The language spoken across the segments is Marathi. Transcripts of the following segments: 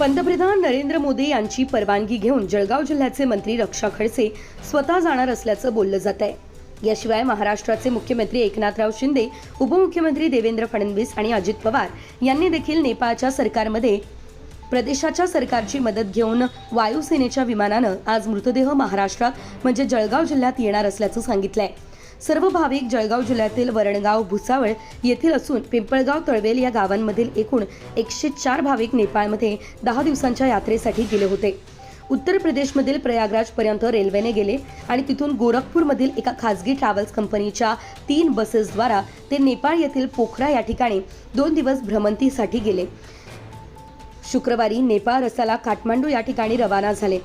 पंतप्रधान नरेंद्र मोदी यांची परवानगी घेऊन जळगाव जिल्ह्याचे मंत्री रक्षा खडसे स्वतः जाणार असल्याचं बोललं जात आहे. याशिवाय महाराष्ट्राचे मुख्यमंत्री एकनाथराव शिंदे उपमुख्यमंत्री देवेंद्र फडणवीस आणि अजित पवार यांनी देखील नेपाळच्या सरकारमध्ये प्रदेशाच्या सरकारची मदत घेऊन वायुसेनेच्या विमानानं आज मृतदेह महाराष्ट्रात म्हणजे जळगाव जिल्ह्यात येणार असल्याचं सांगितलं आहे सर्व भाविक जळगाव जिल्ह्यातील वरणगाव भुसावळ येथील असून पिंपळगाव तळवेल या गावांमधील एकूण एकशे चार भाविक नेपाळमध्ये दहा दिवसांच्या यात्रेसाठी गेले होते. उत्तर प्रदेशमधील प्रयागराजपर्यंत रेल्वेने गेले आणि तिथून गोरखपूरमधील एका खासगी ट्रॅव्हल्स कंपनीच्या तीन बसेसद्वारा ते नेपाळ येथील पोखरा या ठिकाणी दोन दिवस भ्रमंतीसाठी गेले. शुक्रवारी नेपाळ रस्त्याला काठमांडू या ठिकाणी रवाना झाले.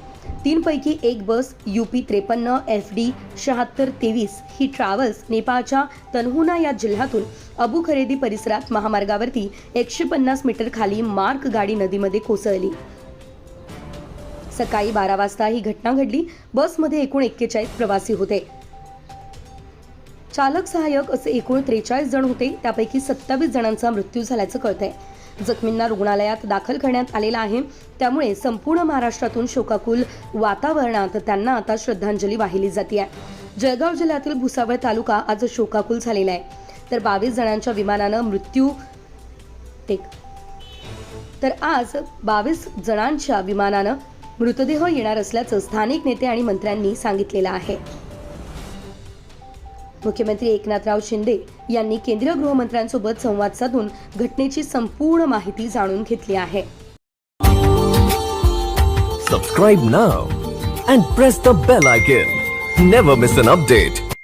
तीनपैकी एक बस यूपी त्रेपन्न एफ डी शहात्तर तेवीस ही ट्रॅव्हल्स नेपाळच्या तनहुना या जिल्ह्यातून अबू खरेदी परिसरात महामार्गावरती एकशे पन्नास मीटर खाली मार्क गाडी नदीमध्ये कोसळली. सकाळी बारा वाजता ही घटना घडली. बसमध्ये एकूण एक्केचाळीस प्रवासी होते. चालक सहाय्यक असे एकूण त्रेचाळीस जण होते. त्यापैकी सत्तावीस जणांचा मृत्यू झाल्याचं कळतंय. जखमींना रुग्णालयात दाखल करण्यात आलेला आहे. त्यामुळे संपूर्ण महाराष्ट्रातून शोकाकुल वातावरणात त्यांना आता श्रद्धांजली वाहिली जाते आहे जळगाव जिल्ह्यातील भुसावळ तालुका आज शोकाकुल झालेला आहे. तर बावीस जणांच्या विमानानं मृत्यू टेक तर आज बावीस जणांच्या विमानानं मृतदेह येणार असल्याचं स्थानिक नेते आणि मंत्र्यांनी सांगितलेलं आहे. मुख्यमंत्री एकनाथराव शिंदे यांनी केंद्रीय गृहमंत्र्यांसोबत संवाद साधून घटनेची संपूर्ण माहिती जाणून घेतली आहे. Subscribe now and press the bell icon never miss an update